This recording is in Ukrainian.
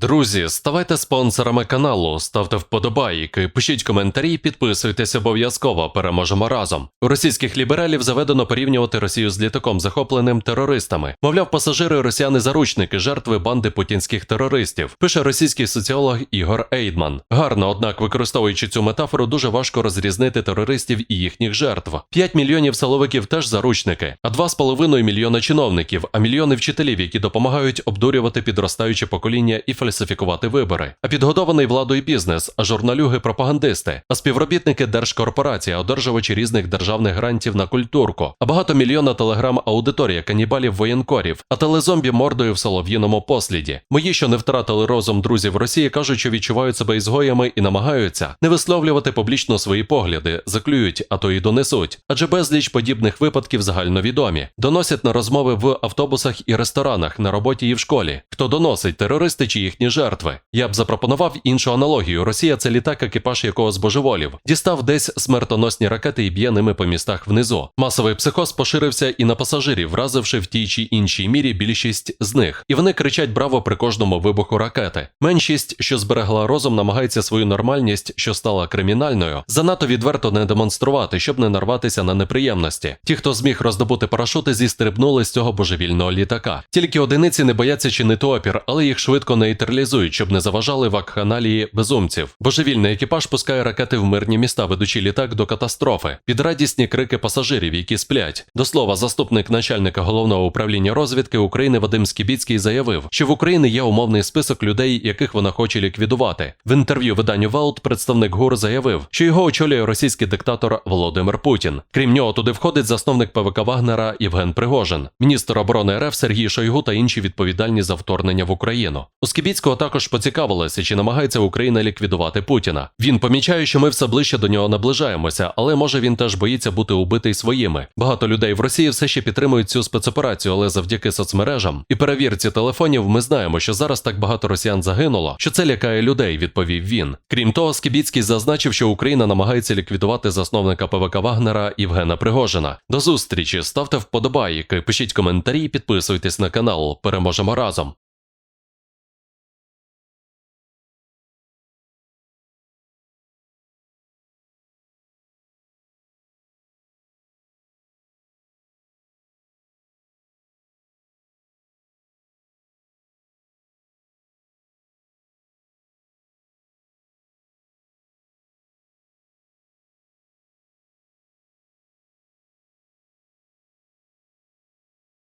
Друзі, ставайте спонсорами каналу, ставте вподобайки, пишіть коментарі, підписуйтесь обов'язково. Переможемо разом. У російських лібералів заведено порівнювати Росію з літаком, захопленим терористами. Мовляв, пасажири росіяни заручники, жертви банди путінських терористів. Пише російський соціолог Ігор Ейдман. Гарно, однак, використовуючи цю метафору, дуже важко розрізнити терористів і їхніх жертв. 5 мільйонів силовиків теж заручники, а 2,5 мільйона чиновників, а мільйони вчителів, які допомагають обдурювати підростаюче покоління і фальсифікувати вибори, а підгодований владою бізнес, а журналюги пропагандисти, а співробітники держкорпорації, одержувачі різних державних грантів на культурку, а багатомільйонна телеграм-аудиторія канібалів воєнкорів, а телезомбі мордою в солов'їному посліді. Мої, що не втратили розум друзів Росії, кажуть, що відчувають себе ізгоями і намагаються не висловлювати публічно свої погляди, заклюють, а то й донесуть. Адже безліч подібних випадків загальновідомі. Доносять на розмови в автобусах і ресторанах, на роботі і в школі. Хто доносить, терористи чи їхні жертви? Я б запропонував іншу аналогію. Росія це літак, екіпаж якого збожеволів. Дістав десь смертоносні ракети і б'є ними по містах внизу. Масовий психоз поширився і на пасажирів, вразивши в тій чи іншій мірі більшість з них. І вони кричать браво при кожному вибуху ракети. Меншість, що зберегла розум, намагається свою нормальність, що стала кримінальною, занадто відверто не демонструвати, щоб не нарватися на неприємності. Ті, хто зміг роздобути парашути, зістрибнули з цього божевільного літака. Тільки одиниці не бояться чинити опір, але їх швидко нейтралізують, щоб не заважали вакханалії безумців. Божевільний екіпаж пускає ракети в мирні міста, ведучи літак до катастрофи, під радісні крики пасажирів, які сплять. До слова, заступник начальника головного управління розвідки України Вадим Скібіцький заявив, що в Україні є умовний список людей, яких вона хоче ліквідувати. В інтерв'ю виданню Велт представник ГУР заявив, що його очолює російський диктатор Володимир Путін. Крім нього, туди входить засновник ПВК Вагнера Євген Пригожин, міністр оборони РФ Сергій Шойгу та інші відповідальні за вторгнення в Україну. У Скібіцького також поцікавилося, чи намагається Україна ліквідувати Путіна. Він помічає, що ми все ближче до нього наближаємося, але може він теж боїться бути убитий своїми. Багато людей в Росії все ще підтримують цю спецоперацію, але завдяки соцмережам і перевірці телефонів ми знаємо, що зараз так багато росіян загинуло, що це лякає людей, відповів він. Крім того, Скібіцький зазначив, що Україна намагається ліквідувати засновника ПВК Вагнера Євгена Пригожина. До зустрічі, ставте вподобайки, пишіть коментарі, підписуйтесь на канал. Переможемо разом.